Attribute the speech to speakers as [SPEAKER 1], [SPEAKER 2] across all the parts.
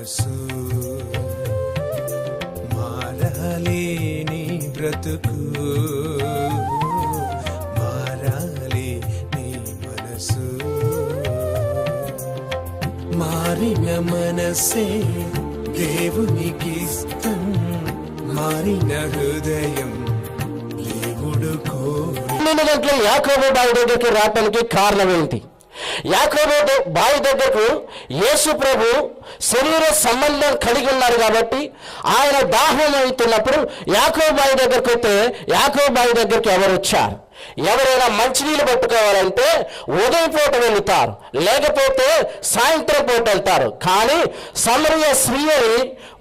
[SPEAKER 1] మనసు మారాలేని బ్రతుకు మారాలి నీ మనసు. మారిన మనసే దేవునికి ఇష్టం మారిన హృదయం దేవుడు కోరి.
[SPEAKER 2] పన్నెండు గంటలు యాకోబు బావి దగ్గరికి రావటానికి కారణం ఏంటి యాకోబు బావి దగ్గరకు యేసు ప్రభు శరీర సంబంధం కలిగి ఉన్నారు కాబట్టి ఆయన దాహం అవుతున్నప్పుడు యాకోబాయి బావి దగ్గరకు వస్తే యాకోబు దగ్గరికి ఎవరు వచ్చారు? ఎవరైనా మంచినీళ్ళు పట్టుకోవాలంటే ఉదయం పూట వెళ్తారు లేకపోతే సాయంత్రం పూట వెళ్తారు. కానీ సమరయ స్త్రీ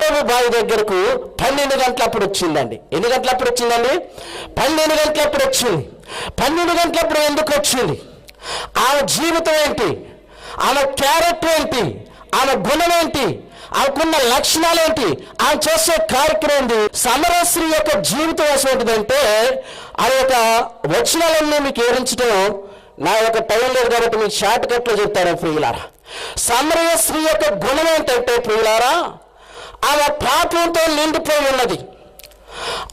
[SPEAKER 2] ప్రభు బావి దగ్గరకు పన్నెండు గంటలప్పుడు వచ్చిందండి. ఎన్ని గంటలప్పుడు వచ్చిందండి? పన్నెండు గంటలప్పుడు వచ్చింది. పన్నెండు గంటలప్పుడు ఎందుకు వచ్చింది? ఆమె జీవితం ఏంటి? ఆమె క్యారెక్టర్ ఏంటి? ఆమె గుణం ఏంటి? ఆమెకున్న లక్షణాలు ఏంటి? ఆమె చేసే కార్యక్రమం ఏంటి? సమరశ్రీ యొక్క జీవితం ఎటువంటిదంటే ఆ యొక్క వచనాలన్నీ మీకు వివరించడం నా యొక్క టైం లేదు కాబట్టి మీకు షార్ట్ కట్లో చెప్తాను ప్రియులారా. సమరయ స్త్రీ యొక్క గుణం ఏంటంటే ప్రియులారా ఆమె పాపంతో నిండిపోయి ఉన్నది.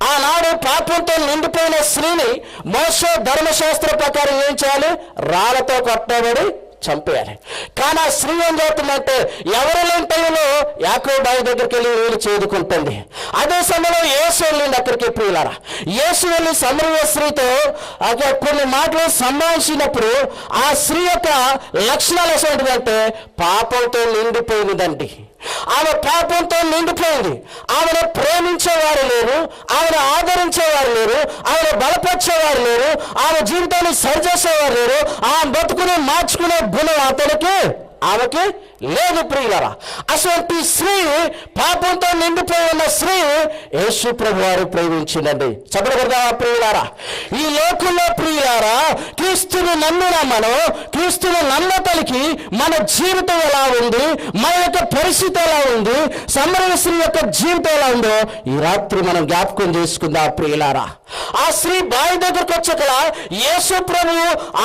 [SPEAKER 2] ఆనాడు పాపంతో నిండిపోయిన స్త్రీని మోస ధర్మశాస్త్ర ప్రకారం ఏం చేయాలి? రాళ్ళతో కొట్టబడి చంపేయాలి. కానీ ఆ స్త్రీ ఏం చేస్తుందంటే ఎవరు లేని టైంలో యాకో బావి దగ్గరికి వెళ్ళి నీళ్ళు చేదుకుంటుంది. అదే సమయంలో యేసు వెళ్ళింది అక్కడికి ప్రియులారా. యేసు వెళ్ళి సమరయ స్త్రీతో కొన్ని మాటలు సంభాషించినప్పుడు ఆ స్త్రీ యొక్క లక్షణాలు ఎటువంటిదంటే పాపంతో నిండిపోయినదండి. ఆమె పాపంతో నిండిపోయింది. ఆమెను ప్రేమించేవారు లేరు ఆమెను ఆదరించేవారు లేరు ఆమెను బలపరిచేవారు లేరు ఆమె జీవితాన్ని సరిచేసేవారు లేరు. ఆమె బతుకుని మార్చుకునే గుణం అతనికి ఆమెకి లేదు ప్రియులరా. అటువంటి స్త్రీ పాపంతో నిండిపోయి ఉన్న స్త్రీ యేసు ప్రభు వారు ప్రేమించిందండి. చెప్పకూడదా ప్రియులారా. ఈ లోకంలో ప్రియులారా క్రీస్తుని నమ్మిన మనం క్రీస్తుని నమ్మతలికి మన జీవితం ఎలా ఉంది మన యొక్క పరిస్థితి ఎలా ఉంది సమరణ స్త్రీ యొక్క జీవితం ఎలా ఉందో ఈ రాత్రి మనం జ్ఞాపకం చేసుకుందాం ప్రియులారా. ఆ స్త్రీ బావి దగ్గరకు వచ్చాక యేసు ప్రభు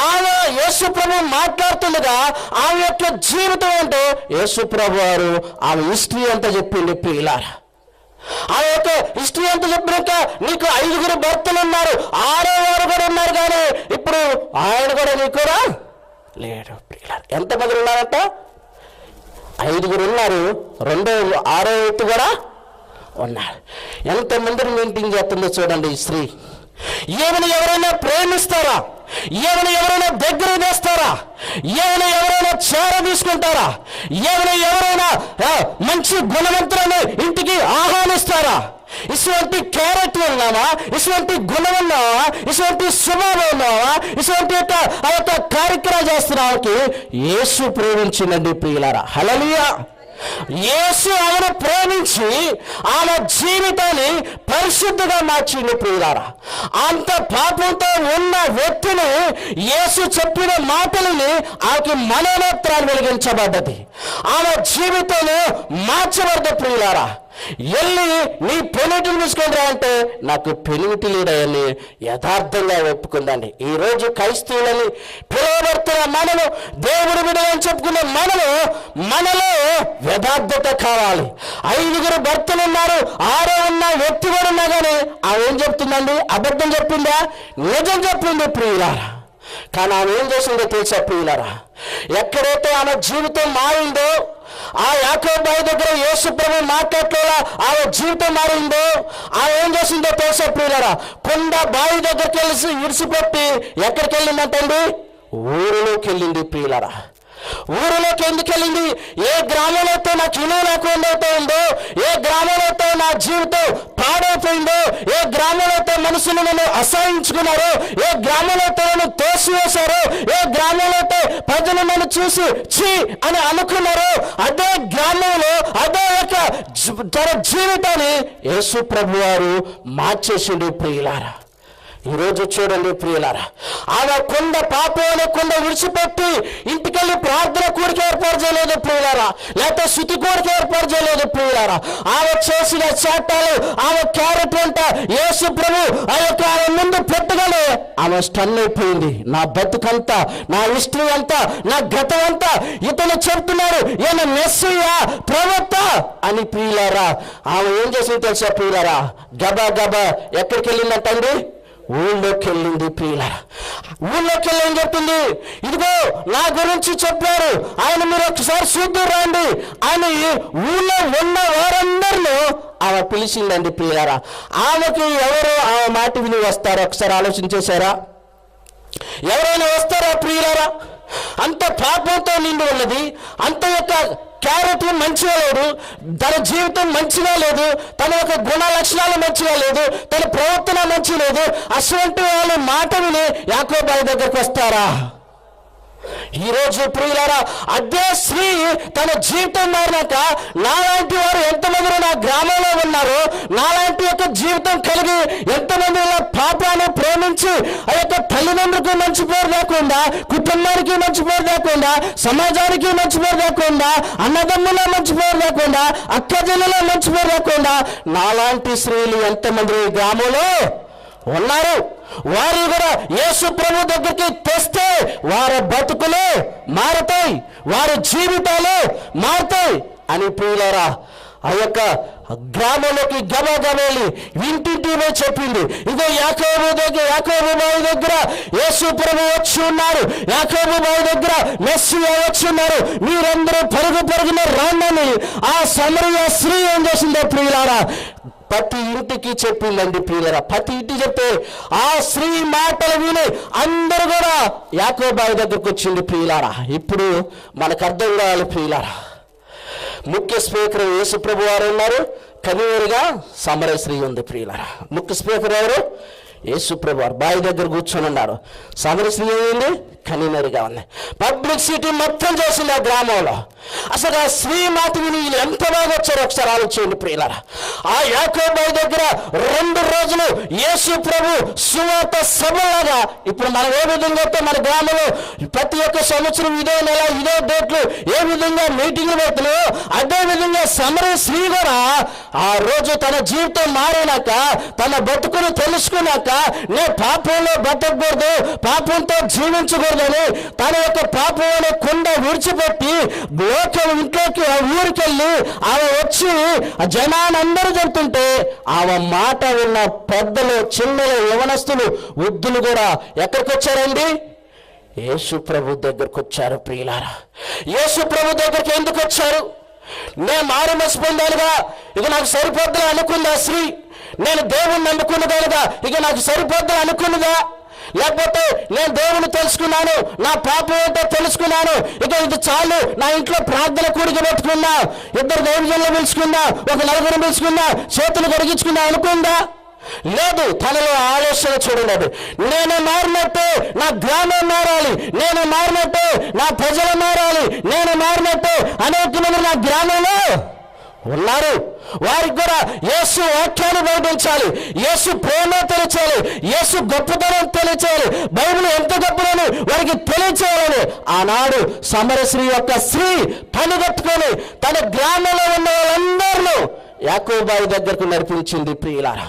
[SPEAKER 2] ఆమె యేసు ప్రభు మాట్లాడుతుండగా ఆమె యొక్క జీవితం అంటే యేసు ప్రభు వారు ఆమె హిస్టరీ అంతా చెప్పింది ప్రియులారా. ఆ యొక్క హిస్టరీ అంతా చెప్పినాక నీకు ఐదుగురు భర్తలు ఉన్నారు ఆరో వారు కూడా ఉన్నారు కానీ ఇప్పుడు ఆయన కూడా నీకు కూడా లేడు ప్రియులారా. ఎంతమంది ఉన్నారంట? ఐదుగురు ఉన్నారు రెండో ఆరో వ్యక్తి కూడా ఉన్నారు. ఎంతమందిని మెయింటైన్ చేస్తుందో చూడండి ఈ స్త్రీ. ఈమెను ఎవరైనా ప్రేమిస్తారా? ఈమెను ఎవరైనా దగ్గర వేస్తారా? ఈమెను ఎవరైనా చేర తీసుకుంటారా? ఈమెను ఎవరైనా మంచి గుణవంతులను ఇంటికి ఆహ్వానిస్తారా? ఇటువంటి క్యారెక్టర్ ఉన్నావా? ఇటువంటి గుణం ఉన్నావా? ఇటువంటి స్వభావం ఉన్నావా? ఇటువంటి యొక్క ఆ యొక్క కార్యక్రమం చేస్తున్నానికి యేసు ప్రేమించిందండి ప్రియులారా. హలలియా యేసు ఆమెను ప్రేమించి ఆమె జీవితాన్ని పరిశుద్ధగా మార్చింది ప్రియులారా. అంత పాపంతో ఉన్న వ్యక్తిని యేసు చెప్పిన మాటలని ఆమెకి మనోనేత్రాలు వెలిగించబడ్డది. ఆమె జీవితంలో మార్చబడ్డ ప్రియులారా. వెళ్ళి నీ పెనిమిటిని తీసుకుంటా అంటే నాకు పెనిమిటి లేడని యథార్థంగా ఒప్పుకుందండి. ఈ రోజు క్రైస్తవులని పిలువబడుతున్న మనము దేవుడు విడని చెప్పుకునే మనము మనలో యథార్థత కావాలి. ఐదుగురు భర్తలు ఉన్నారు ఆరో ఉన్న వ్యక్తి కూడా ఉన్నా కానీ ఆమె ఏం చెప్తుందండి? అబద్ధం చెప్పిందా? నిజం చెప్పింది ప్రియులారా. కానీ ఆమె ఏం చేసిందో తెలుసా ప్రియులారా? ఎక్కడైతే ఆమె జీవితం మారిందో ఆ యాకోబాయి దగ్గర యేసు ప్రభు మాట్లాడేలా ఆమె జీవితం మారిందో ఆమె ఏం చేసిందో తెలుసా ప్రియులారా? కొండ బావి దగ్గరికి వెళ్ళి విడిచిపెట్టి ఎక్కడికి వెళ్ళిందంటండి ఊరిలోకి వెళ్ళింది ప్రియులారా. ఊరిలోకి ఎందుకు వెళ్ళింది? ఏ గ్రామంలో నా ఇల్లు లేకుండా ఉందో ఏ గ్రామంలో నా జీవితం పాడైపోయిందో ఏ గ్రామంలో మనుషులు నన్ను అసహించుకున్నారో ఏ గ్రామంలో నన్ను తోసివేశారో ఏ గ్రామంలో ప్రజలు నన్ను చూసి ఛీ అని అనుకున్నారో అదే గ్రామంలో అదే యొక్క తన జీవితాన్ని యేసు ప్రభు వారు మార్చేసిండు ప్రియులారా. ఈరోజు చూడండి ప్రియులారా. ఆమె కొండ పాపాలు కొండ విడిచిపెట్టి ఇంటికెళ్ళి ప్రార్థన కూడికి ఏర్పాటు చేయలేదు ప్రియులారా. లేకపోతే శుతి కూడికి ఏర్పాటు చేయలేదు ప్రియులారా. ఆమె చేసిన చేటాలు ఆమె క్యారెట్ అంట యేసు ప్రభు ఆ యొక్క ఆమె ముందు పెట్టగానే ఆమె స్టన్ అయిపోయింది. నా బతుకంతా నా హిస్టరీ అంతా నా గతం అంతా ఇతను చెప్తున్నారు ఈయన మెస్సయ్యా ప్రవక్త అని ప్రియులారా. ఆమె ఏం చేసింది తెలుసా ప్రియులారా? గబా గబా ఎక్కడికి వెళ్ళిందంటండి ఊళ్ళోకి వెళ్ళింది ప్రియుల ఊళ్ళోకి వెళ్ళని చెప్తుంది ఇదిగో నా గురించి చెప్పారు. ఆయన మీరు ఒకసారి చూద్దూ రండి. ఆయన ఊళ్ళో ఉన్న వారందరిలో ఆమె పిలిచిందండి ప్రియులారా. ఆమెకి ఎవరు ఆమె మాట విని వస్తారో ఒకసారి ఆలోచించేశారా ఎవరైనా వస్తారా ప్రియులారా? అంత పాపంతో నిండి ఉన్నది. అంత యొక్క క్యారెక్టర్ మంచిగా లేదు. తన జీవితం మంచిగా లేదు. తన యొక్క గుణ లక్షణాలు మంచిగా లేదు. తన ప్రవర్తన మంచి లేదు. అటువంటి వాళ్ళ మాట విని యాకోబాయి దగ్గరకు వస్తారా? ఈరోజు ప్రియులారా అదే స్త్రీ తన జీవితం మారినాక నాలాంటి వారు ఎంతమంది నా గ్రామంలో ఉన్నారు నాలాంటి యొక్క జీవితం కలిగి ఎంతమంది పాపాన్ని ప్రేమించి ఆ యొక్క తల్లిదండ్రులకు మంచి పేరు లేకుండా కుటుంబానికి మంచి పేరు లేకుండా సమాజానికి మంచి పేరు లేకుండా అన్నదమ్ముల మంచి పేరు లేకుండా అక్క మంచి పేరు లేకుండా నాలాంటి స్త్రీలు ఎంతమంది గ్రామంలో ఉన్నారు? వారు కూడా యేసు ప్రభు దగ్గరికి తెస్తే వారి బతుకులు మారతాయి వారి జీవితాలు మారుతాయి అని ప్రియులారా ఆ యొక్క గ్రామంలోకి గమగమేలి వెళ్ళి ఇంటింటినే చెప్పింది. ఇదో యాకోబు దగ్గర యాకోబు బావి దగ్గర యేసు ప్రభు వచ్చి ఉన్నారు. యాకోబు బావి దగ్గర మెస్సియా వచ్చి ఉన్నారు. మీరందరూ పరుగు పరుగున రాండని ఆ సమరయ స్త్రీ ఏం చేసిందో ప్రియులారా ప్రతి ఇంటికి చెప్పిందండి ప్రియులరా. ప్రతి ఇంటి చెప్తే ఆ స్త్రీ మాటలు విని అందరూ కూడా యాకోబాయి దగ్గరకు వచ్చింది ప్రియులారా. ఇప్పుడు మనకు అర్థం కావాలి ప్రియులారా. ముఖ్య స్పీకర్ యేసుప్రభు వారు ఉన్నారు. కవివరిగా సమరశ్రీ ఉంది ప్రియులారా. ముఖ్య స్పీకర్ ఎవరు? యేసుప్రభు వారు. బావి దగ్గర కూర్చొని ఉన్నారు. సమరశ్రీ ఏమైంది? కనినరిగా ఉంది పబ్లిక్ సిటీ మొత్తం చేసింది ఆ గ్రామంలో. అసలు ఆ స్త్రీ వీళ్ళు ఎంత బాగా వచ్చారో ఒకసారి ఆలోచించండి ప్రియులరా. ఆ యాకోబాయి దగ్గర రెండు రోజులు యేసు ప్రభు సువార్త సభలాగా ఇప్పుడు మనం ఏ విధంగా అయితే మన గ్రామంలో ప్రతి ఒక్క సంవత్సరం ఇదే నెల ఇదే డేట్లు ఏ విధంగా మీటింగ్లు పెడుతున్నాయో అదే విధంగా సమర శ్రీ కూడా ఆ రోజు తన జీవితం మారినాక తన బతుకును తెలుసుకున్నాక నే పాపంలో బతకూడదు పాపంతో జీవించకూడదని తన యొక్క పాపమైన కుండ విడిచిపెట్టి లోకం ఇంట్లోకి ఆ ఊరికెళ్ళి ఆమె వచ్చి జనానందరూ చెప్తుంటే ఆమె మాట విన్న పెద్దలు చిన్నలు యవనస్తులు వృద్ధులు కూడా ఎక్కడికి వచ్చారండి యేసు ప్రభు దగ్గరకు వచ్చారు ప్రియులారా. యేసు ప్రభు దగ్గరికి ఎందుకు వచ్చారు నేను మారు మనసు ఇక నాకు సరిపోద్దని అనుకుందా స్త్రీ? నేను దేవుణ్ణి అనుకున్నదాలుగా ఇక నాకు సరిపోద్దని అనుకున్నదా? లేకపోతే నేను దేవుని తెలుసుకున్నాను నా పాపం ఏంటో తెలుసుకున్నాను. ఇక ఇది చాలు నా ఇంట్లో ప్రార్థన కూడిక పెట్టుకున్నా ఇద్దరు దైవజనులు పిలుచుకున్నా ఒక నలుగురు పిలుచుకున్నా చేతులు కడిగించుకున్నా అనుకుందా? లేదు తనలో ఆలోచన చూడలేదు నేను మారినట్టు నా గ్రామం మారాలి నేను మారినట్టు నా ప్రజలు మారాలి నేను మారినట్టు అనేక మంది నా గ్రామంలో ఉన్నారు. వారికి కూడా యేసు వాక్యాన్ని బోధించాలి యేసు ప్రేమ తెలియచేయాలి యేసు గొప్పతనం తెలియచేయాలి బైబిల్ ఎంత గొప్పదని వారికి తెలియచేయాలని ఆనాడు సమరశ్రీ యొక్క స్త్రీ పనిగట్టుకొని తన గ్రామంలో ఉన్న వాళ్ళందరిలో యాకోబాయి దగ్గరకు నడిపించింది ప్రియులారా.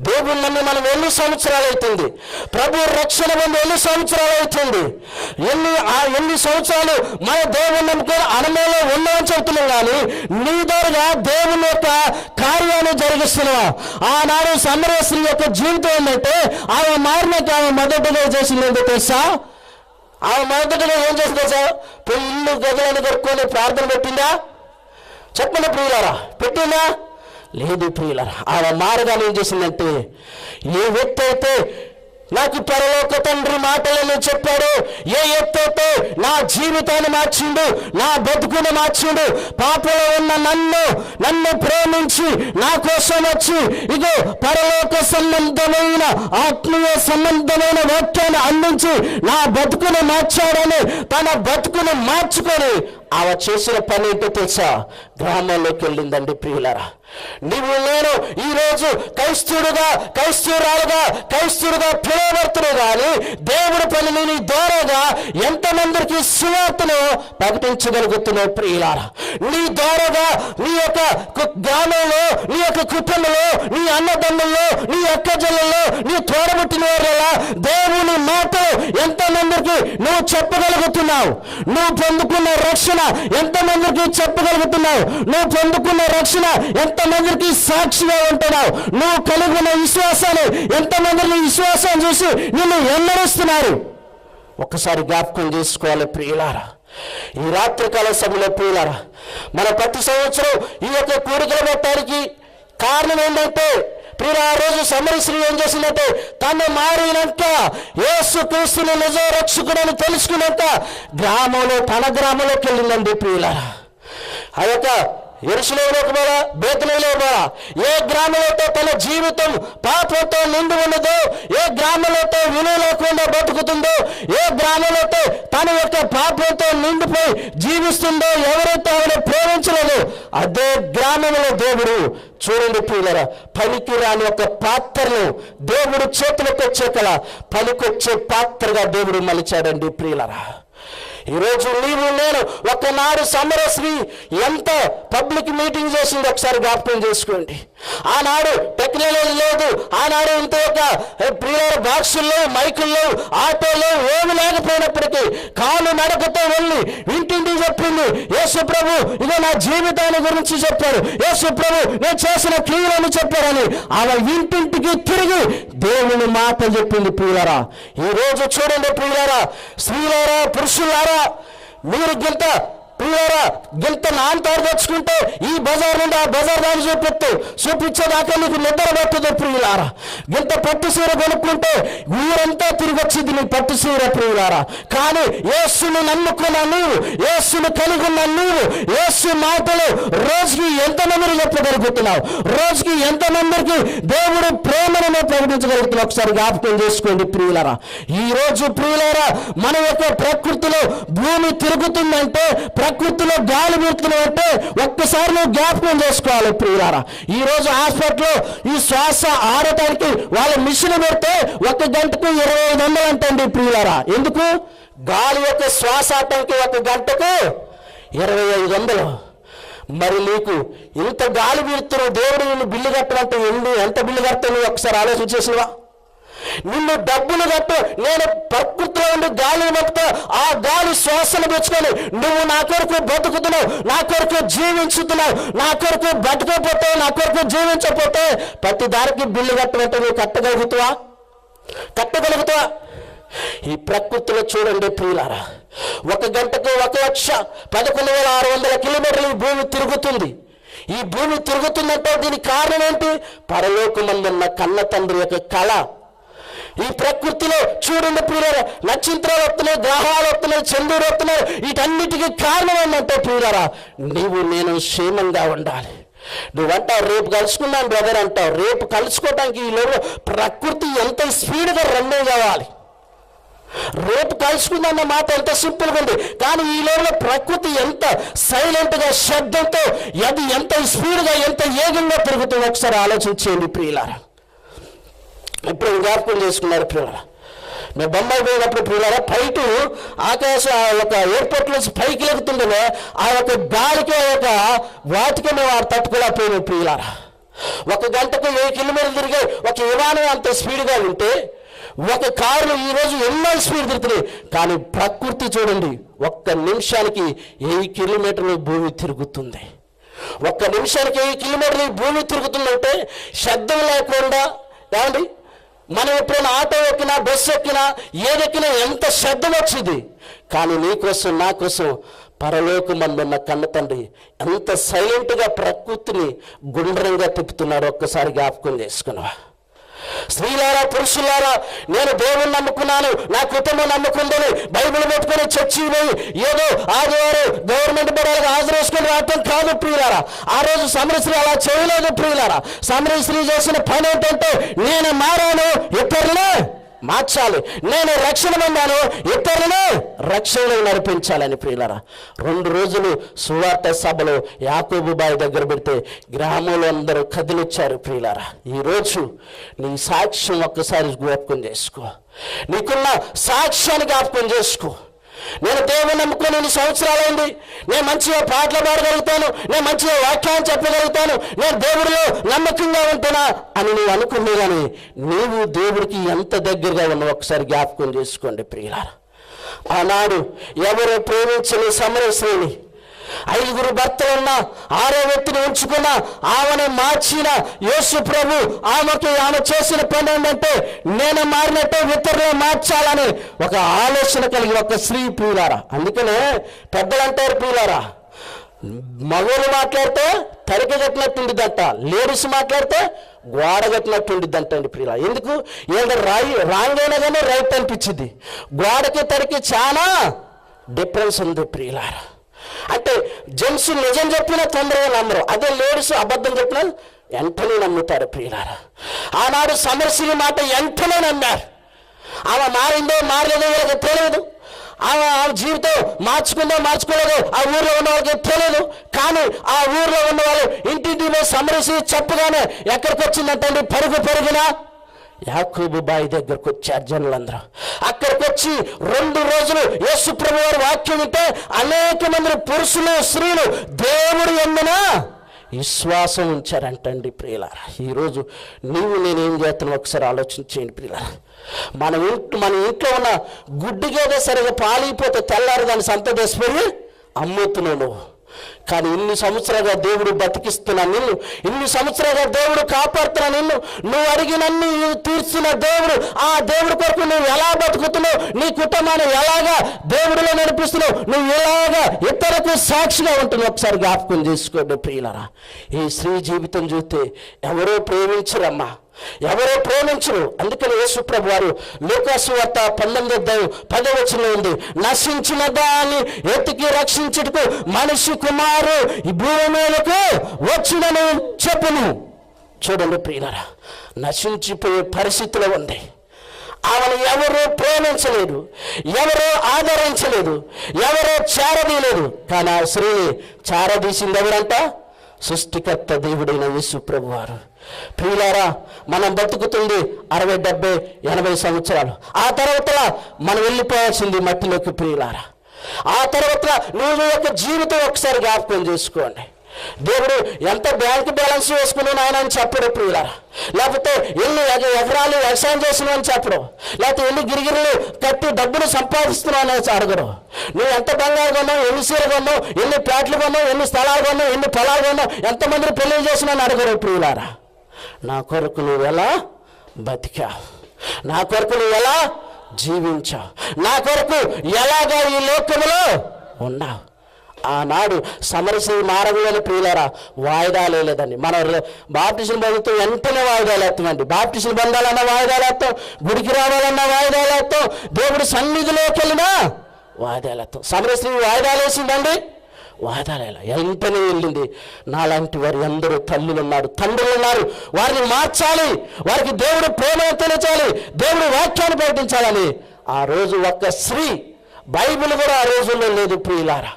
[SPEAKER 2] దేవుడు నన్ను మనం ఎన్ని సంవత్సరాలు అవుతుంది? ప్రభు రక్షణ పొంది ఎన్ని సంవత్సరాలు అవుతుంది? ఎన్ని ఆ ఎన్ని సంవత్సరాలు మన దేవుని నమ్ముకొని అనమేలో ఉన్నామని చెబుతున్నాం కానీ నీ ద్వారా దేవుని యొక్క కార్యాన్ని జరిగిస్తున్నావా? ఆనాడు సమరశ్రీ యొక్క జీవితం ఏంటంటే ఆమె మారినట్టు ఆమె మొదటిగా చేసింది ఏంటో తెలుసా? ఆమె మొదటిగా ఏం చేసింది తెలుసా? పెళ్ళు గదులను కొనుక్కొని ప్రార్థన పెట్టిందా? చెప్పండి ప్రియులారా పెట్టిందా? లేదు ప్రియులరా ఆమె మార్గాలు ఏం చేసిందంటే ఏ వ్యక్తి అయితే నాకు పరలోక తండ్రి మాటలను చెప్పాడు ఏ ఎత్తైతే నా జీవితాన్ని మార్చిండు నా బతుకుని మార్చిండు పాపలో ఉన్న నన్ను నన్ను ప్రేమించి నా కోసం వచ్చి ఇదో పరలోక సంబంధమైన ఆత్మీయ సంబంధమైన వాక్యాన్ని అందించి నా బతుకుని మార్చాడని తన బతుకుని మార్చుకొని ఆమె చేసిన పని ఏంటో తెలుసా? గ్రామాల్లోకి వెళ్ళిందండి ప్రియులరా. నువ్వు నేను ఈరోజు క్రైస్తుడుగా క్రైస్తవురాలుగా క్రైస్తవుడుగా పిలువబడుతున్నావు కానీ దేవుడు పనిని నీ ద్వారాగా ఎంతమందికి సువార్తను ప్రకటించగలుగుతున్నావు ప్రియులారా? నీ ద్వారాగా నీ యొక్క గ్రామంలో నీ యొక్క కుటుంబంలో నీ అన్నదమ్ముల్లో నీ అక్క జల్లలో నీ తోడబుట్టిన వారిలా దేవుని మాటలు ఎంతమందికి నువ్వు చెప్పగలుగుతున్నావు? నువ్వు పొందుకున్న రక్షణ ఎంతమందికి చెప్పగలుగుతున్నావు? నువ్వు పొందుకున్న రక్షణ ఎంతమందికి సాక్షిగా ఉంటున్నావు? నువ్వు కలిగిన విశ్వాసాన్ని ఎంతమందిని విశ్వాసం చూసి నిన్ను ఎన్నరిస్తున్నారు ఒక్కసారి జ్ఞాపకం చేసుకోవాలి ప్రియులారా. ఈ రాత్రికాల సభలో ప్రియులారా మన ప్రతి సంవత్సరం ఈ యొక్క కోరికలు పెట్టడానికి కారణం ఏంటంటే ప్రియుల ఆ రోజు సమరశ్రీ ఏం చేసిందంటే తను మారినంత యేసు క్రీస్తుని నిజ రక్షకుడని తెలుసుకున్నంత గ్రామంలో తన గ్రామంలోకి వెళ్ళిందండి ప్రియులారా. ఆ యొక్క ఎరుసలేలోకి పోరా బేతలలో పోరా ఏ గ్రామంలో తన జీవితం పాపంతో నిండి ఉన్నదో ఏ గ్రామంలో విలువ లేకుండా బతుకుతుందో ఏ గ్రామంలో తన యొక్క పాపంతో నిండిపోయి జీవిస్తుందో ఎవరైతే ఆయన ప్రేమించలేదు అదే గ్రామంలో దేవుడు. చూడండి ప్రియులరా పనికి రాని ఒక పాత్రను దేవుడు చేతులకు వచ్చేకల పనికొచ్చే పాత్రగా దేవుడు మలిచాడండి ప్రియులరా. ఈరోజు నీవు నేను ఒకనాడు సమరశ్రీ ఎంత పబ్లిక్ మీటింగ్ చేసింది ఒకసారి జ్ఞాపకం చేసుకోండి. ఆనాడు టెక్నాలజీ లేదు ఆనాడు ఇంత ఒక ప్రియర్ బాక్సుల్లో మైకుల్లో ఆటోలో ఏమి లేకపోయినప్పటికీ కాలు నడకతో వెళ్ళి ఇంటింటి చెప్పింది యేసు ప్రభు ఇదే నా జీవితాన్ని గురించి చెప్పాడు. యేసు ప్రభు నేను చేసిన క్రియలను చెప్పారని ఆమె ఇంటింటికి తిరిగి దేవుని మాట చెప్పింది ప్రియులారా. ఈ రోజు చూడండి ప్రియులారా స్త్రీలారా పురుషులారా మీరు గింత ప్రియులారా గింత తోడు తెచ్చుకుంటే ఈ బజార్ నుండి ఆ బజార్ దాన్ని చూపిస్తూ చూపించేదాకా నీకు నిద్ర పట్టదు ప్రియులారా. గింత పట్టు సీర కొనుక్కుంటే ఊరంతా తిరిగి వచ్చింది నీ పట్టు సీర ప్రియులారా. కానీ ఏసును నమ్ముకున్న నువ్వు ఏసును కలిగి ఉన్న నువ్వు ఏసు మాటలు రోజుకి ఎంతమందిని చెప్పగలుగుతున్నావు? రోజుకి ఎంతమందికి దేవుడు ప్రేమను ప్రకటించగలుగుతున్నావు? ఒకసారి జ్ఞాపకం చేసుకోండి ప్రియులారా. ఈ రోజు ప్రియులరా మన యొక్క ప్రకృతిలో భూమి తిరుగుతుందంటే ప్రకృతిలో గాలి వీరుతుందంటే ఒక్కసారి నువ్వు జ్ఞాపకం చేసుకోవాలి ప్రియులారా. ఈరోజు హాస్పిటల్లో ఈ శ్వాస ఆడటానికి వాళ్ళ మిషన్ పెడితే ఒక గంటకు ఇరవై ఐదు వందలు అంటండి ప్రియులారా. ఎందుకు? గాలి యొక్క శ్వాస ఆడటానికి ఒక గంటకు ఇరవై ఐదు వందలు. మరి నీకు ఇంత గాలి వీరుతున్న దేవుడు నిన్ను బిల్లు కట్టమంటే ఎన్ని ఎంత బిల్లు కడతావు? నువ్వు ఒకసారి ఆలోచన చేసినవా నిన్ను డబ్బులు కట్టు నేను ప్రకృతిలో ఉండి గాలిని పంపుతా ఆ గాలి శ్వాసను పెంచుకొని నువ్వు నా కొరకు బతుకుతున్నావు నా కొరకు జీవించుతున్నావు నా కొరకు బతకపోతే నా కొరకు జీవించకపోతే ప్రతి దానికి బిల్లు కట్టమంటే నువ్వు కట్టగలుగుతావా? కట్టగలుగుతావా? ఈ ప్రకృతిలో చూడండి ప్రియులారా ఒక గంటకు ఒక లక్ష పదకొండు వేల ఆరు వందల కిలోమీటర్లు ఈ భూమి తిరుగుతుంది. ఈ భూమి తిరుగుతుందంటే దీనికి కారణం ఏంటి? పరలోకమందున్న కన్న తండ్రి యొక్క కళ. ఈ ప్రకృతిలో చూడండి ప్రియులారా నక్షత్రాలు వస్తున్నాయి గ్రహాలు వస్తున్నాయి చంద్రుడు వస్తున్నాయి వీటన్నిటికీ కారణం ఏంటంటే ప్రియులారా నీవు నేను క్షేమంగా ఉండాలి. నువ్వంటావు రేపు కలుసుకుందాం బ్రదర్ అంటావు. రేపు కలుసుకోవడానికి ఈ లోపల ప్రకృతి ఎంత స్పీడ్గా రన్నే కావాలి. రేపు కలుసుకుందన్న మాట ఎంత సింపుల్గా ఉంది. కానీ ఈ లోపల ప్రకృతి ఎంత సైలెంట్గా శబ్దంతో అది ఎంత స్పీడ్గా ఎంత వేగంగా పెరుగుతుందో ఒకసారి ఆలోచించేయండి ప్రియులారా. ఇప్పుడు జ్ఞాపకం చేసుకున్నారు ప్రియులారా మేము బొంబాయి పోయినప్పుడు ప్రియులారా ఫ్లైట్ ఆకాశ ఆ యొక్క ఎయిర్పోర్ట్ నుంచి పైకి లెగుతుండేనే ఆ యొక్క గాలికి ఆ యొక్క వాటికి మేము ఆ తట్టుకోలేకపోయినాం ప్రియులారా ఒక గంటకు వెయ్యి కిలోమీటర్లు తిరిగే ఒక విమానం అంత స్పీడ్గా ఉంటే ఒక కారులో ఈరోజు ఎన్నో స్పీడ్ తిరుగుతున్నాయి. కానీ ప్రకృతి చూడండి ఒక్క నిమిషానికి ఏ కిలోమీటర్లు భూమి తిరుగుతుంది. ఒక్క నిమిషానికి ఏ కిలోమీటర్లు భూమి తిరుగుతుందంటే శబ్దం లేకుండా ఏమండి? మనం ఎప్పుడైనా ఆటో ఎక్కినా బస్సు ఎక్కినా ఏదెక్కినా ఎంత శ్రద్ధ వచ్చింది కానీ నీ కోసం నా కోసం పరలోకమందున్న కన్న తండ్రి ఎంత సైలెంట్గా ప్రకృతిని గుండ్రంగా తిప్పుతున్నాడు ఒక్కసారి జ్ఞాపకం చేసుకున్నావా? స్త్రీలారా పురుషులారా నేను దేవుని నమ్ముకున్నాను నా కుటుంబం నమ్ముకుందని బైబిల్ పెట్టుకుని చర్చి పోయి ఏదో ఆదివారం గవర్నమెంట్ బడాలకు హాజరేసుకుని రావటం కాదు ప్రియులారా. ఆ రోజు సమరశ్రీ అలా చేయలేదు ప్రియులారా. సమరశ్రీ చేసిన పని ఏంటంటే నేను మారాను మార్చాలి. నేను రక్షణ పొందాను. ఇతరులను రక్షణలో నడిపించాలని ప్రియులరా రెండు రోజులు సువార్త సభలో యాకోబు బాయ్ దగ్గర పెడితే గ్రామంలో అందరూ కదిలిచ్చారు ప్రియులరా. ఈరోజు నీ సాక్ష్యం ఒక్కసారి జ్ఞాపకం చేసుకో. నీకున్న సాక్ష్యాన్ని జ్ఞాపకం చేసుకో. నేను దేవుని నమ్ముకుని ఎన్ని సంవత్సరాలైంది నేను మంచిగా పాటలు పాడగలుగుతాను. నేను మంచిగా వాక్యాన్ని చెప్పగలుగుతాను. నేను దేవుడిలో నమ్మకంగా ఉంటున్నా అని నువ్వు అనుకున్నా కానీ నీవు దేవుడికి ఎంత దగ్గరగా ఉన్నావు ఒకసారి జ్ఞాపకం చేసుకోండి ప్రియులారా. ఆనాడు ఎవరు ప్రేమించని సమరశ్రేణి ఐదుగురు భర్తలు ఉన్న ఆరో వ్యక్తిని ఉంచుకున్న ఆమెను మార్చిన యేసు ప్రభు ఆమెకి ఆమె చేసిన పని ఏంటంటే నేను మారినట్టే ఇతరులు మార్చాలని ఒక ఆలోచన కలిగి ఒక స్త్రీ ప్రియులారా. అందుకనే పెద్దలంటారు పూలారా ప్రియులారా మగవాళ్ళు మాట్లాడితే తరిక కట్టినట్టుండిద్దంట లేడీస్ మాట్లాడితే గోడ కట్టినట్టుండిద్దంట అండి ప్రియుల ఎందుకు? ఏంటంటే రాయి రాంగ్ అయినా కానీ రైట్ అనిపించింది. గోడకి తరికి చాలా డిఫరెన్స్ ఉంది ప్రియులారా. అంటే జెంట్స్ నిజం చెప్పినా తొందరగా నమ్మరు. అదే లేడీస్ అబద్ధం చెప్పినా వెంటనే నమ్ముతారు ప్రియులారా. ఆనాడు సమరశిని మాట వెంటనే నమ్మారు. ఆమె మారిందో మారలేదో వాళ్ళకి తెలియదు. ఆమె ఆమె జీవితం మార్చుకుందో మార్చుకోలేదో ఆ ఊర్లో ఉన్న వాళ్ళకి తెలియదు. కానీ ఆ ఊర్లో ఉన్న వాళ్ళు ఇంటింటి మీద సమరసి చెప్పగానే ఎక్కడికి వచ్చిందంటే పరుగు పెరిగినా యాకూబు బాయి దగ్గరకు వచ్చారు జనులందరూ. అక్కడికి వచ్చి రెండు రోజులు యేసు ప్రభు వారి వాక్యం వింటే అనేక మంది పురుషులు స్త్రీలు దేవుడు ఎందున విశ్వాసం ఉంచారంటండి ప్రియులారా. ఈరోజు నువ్వు నేనేం చేస్తున్నావు ఒకసారి ఆలోచించేయండి ప్రియులారా. మన ఇంట్లో మన ఇంట్లో ఉన్న గుడ్డిగేదే సరిగా పాలిపోతే తెల్లారి దాన్ని సంత తీసుకుపోయి అమ్ముతున్నావు నువ్వు. కానీ ఇన్ని సంవత్సరాలుగా దేవుడు బతికిస్తున్న నిన్ను ఇన్ని సంవత్సరాలుగా దేవుడు కాపాడుతున్నా నిన్ను నువ్వు అడిగినన్ని తీర్చిన దేవుడు ఆ దేవుడి కొరకు నువ్వు ఎలా బతుకుతున్నావు నీ కుటుంబాన్ని ఎలాగా దేవుడిలో నడిపిస్తున్నావు నువ్వు ఎలాగా ఇతరులకు సాక్షిగా ఉంటున్నావు ఒకసారి జ్ఞాపకం చేసుకోండి ప్రియులరా. ఈ స్త్రీ జీవితం చూస్తే ఎవరో ప్రేమించరమ్మా. ఎవరో ప్రేమించరు. అందుకని యేసుప్రభు వారు లూకాసు వార్త పంతొమ్మిది అధ్యాయం పదవచనంలో ఉంది. నశించిన దాన్ని ఎత్తికి రక్షించుటకు మనిషి కుమారు ఈ భూమి మీదకు వచ్చినను చెప్పును. చూడండి ప్రియులరా నశించిపోయే పరిస్థితిలో ఉంది. ఆమెను ఎవరు ప్రేమించలేదు ఎవరు ఆదరించలేదు ఎవరు చేరదీయలేదు. కానీ ఆ స్త్రీ చేరదీసింది ఎవరంట? సృష్టికర్త దేవుడైన యేసుప్రభు వారు. ప్రియులారా మనం బతుకుతుంది అరవై డెబ్బై ఎనభై సంవత్సరాలు. ఆ తర్వాత మనం వెళ్ళిపోయాల్సింది మట్టిలోకి ప్రియులారా. ఆ తర్వాత నువ్వు యొక్క జీవితం ఒకసారి జ్ఞాపకం చేసుకోండి. దేవుడు ఎంత బ్యాంక్ బ్యాలెన్స్ వేసుకున్నాను ఆయన అని చెప్పడు ప్రియులారా. లేకపోతే ఎన్ని ఎగ- ఎకరాలు వ్యవసాయం చేస్తున్నావు అని చెప్పడం. లేకపోతే ఎన్ని గిరిగిరిలు కట్టి డబ్బులు సంపాదిస్తున్నావు అనేసి అడగడం. నువ్వు ఎంత బంగారు కొన్నావు ఎన్ని సీర కొన్నావు ఎన్ని ప్లాట్లు కొన్నావు ఎన్ని స్థలాలు కొన్నావు ఎన్ని పొలాలు కొన్నావు ఎంతమందిని పెళ్ళి చేసినా అడగరు ప్రియులారా. నా కొరకు నువ్వు ఎలా బతికావు? నా కొరకు నువ్వు ఎలా జీవించావు? నా కొరకు ఎలాగా ఈ లోకంలో ఉన్నావు? ఆనాడు సమరసి మారగలని ప్రియులరా వాయిదాలే లేదండి మనం బాప్టిషన్ బంధుతో వెంటనే వాయిదాలు వేస్తామండి. బాప్టిషన్ బంధాలన్న వాయిదాలు వేస్తాం గుడికి రావాలన్న వాయిదాలు వేస్తాం దేవుడి సన్నిధిలోకి వెళ్ళినా వాయిదాలు వేస్తాం. సమరశ్రీ వాయిదాలు వేసిందండి? వాదాలేలా ఎంతనే వెళ్ళింది. నాలాంటి వారు ఎందరూ తల్లులు ఉన్నారు తండ్రులు ఉన్నారు వారిని మార్చాలి. వారికి దేవుడు ప్రేమ తెలియచాలి దేవుడు వాక్యాన్ని ప్రకటించాలని. ఆ రోజు ఒక్క స్త్రీ బైబిల్ కూడా ఆ రోజుల్లో లేదు ప్రియులారా.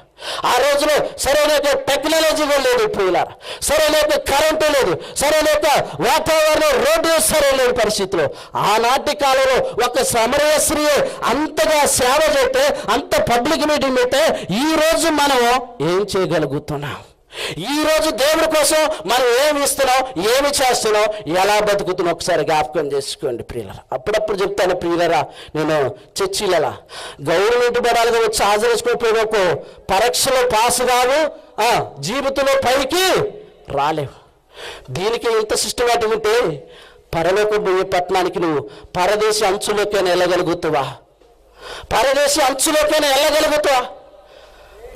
[SPEAKER 2] ఆ రోజులో సరైన టెక్నాలజీ కూడా లేదు ప్రియులారా సరైన కరెంటు లేదు. సరైన వాతావరణం రోడ్డు సరైన పరిస్థితిలో. ఆనాటి కాలంలో ఒక సమరయ స్త్రీ అంతగా సేవ చేస్తే అంత పబ్లిక్ మీటింగ్ పెడితే ఈ రోజు మనం ఏం చేయగలుగుతున్నాం? ఈరోజు దేవుడి కోసం మనం ఏమి ఇస్తున్నాం ఏమి చేస్తున్నాం ఎలా బతుకుతున్నాం ఒకసారి జ్ఞాపకం చేసుకోండి ప్రియులరా. అప్పుడప్పుడు చెప్తాను ప్రియులరా నేను చర్చిలలా గవర్నమెంట్ బడాలుగా వచ్చి హాజరేసుకోకపోయినకు పరీక్షలో పాస్ కావు ఆ, జీవితంలో పైకి రాలేవు. దీనికి ఇంత సిస్టమేటిక్ ఉంటే పరలోక పోయే పట్టణానికి నువ్వు పరదేశి అంచులోకైనా వెళ్ళగలుగుతావా? పరదేశి అంచులోకైనా వెళ్ళగలుగుతావా?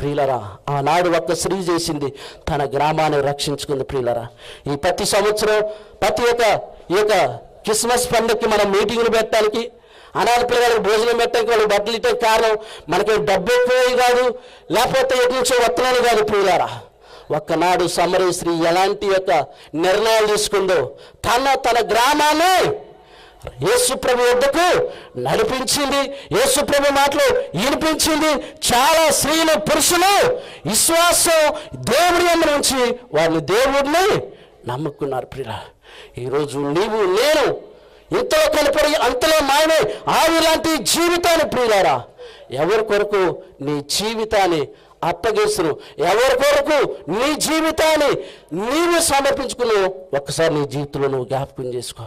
[SPEAKER 2] ప్రియులరా ఆనాడు ఒక్క స్త్రీ చేసింది. తన గ్రామాన్ని రక్షించుకుంది ప్రియులరా. ఈ ప్రతి సంవత్సరం ప్రతి ఒక్క ఈ యొక్క క్రిస్మస్ పండుగకి మనం మీటింగ్లు పెట్టడానికి అనాథ పిల్లలకు భోజనం పెట్టడానికి వాళ్ళు బట్టలు ఇచ్చే కారణం మనకి డబ్బు ఎక్కువ కాదు లేకపోతే ఎటు నుంచో వస్తున్నాను కాదు ప్రియులారా. ఒక్కనాడు సమరీ స్త్రీ ఎలాంటి యొక్క నిర్ణయాలు తీసుకుందో తన తన గ్రామాన్ని యేసుప్రభు వద్దకు నడిపించింది. యేసుప్రభు మాటలు వినిపించింది. చాలా స్త్రీలు పురుషులు విశ్వాసం దేవుడి నుంచి వారిని దేవుడిని నమ్ముకున్నారు ప్రియుల. ఈరోజు నీవు నేను ఇంతలో కనపడి అంతలో మాయమే ఆవి లాంటి జీవితాన్ని ప్రియులారా ఎవరి కొరకు నీ జీవితాన్ని అప్పగిస్తును ఎవరి కొరకు నీ జీవితాన్ని నీవు సమర్పించుకున్నావు? ఒక్కసారి నీ జీవితంలో నువ్వు జ్ఞాపకం చేసుకో.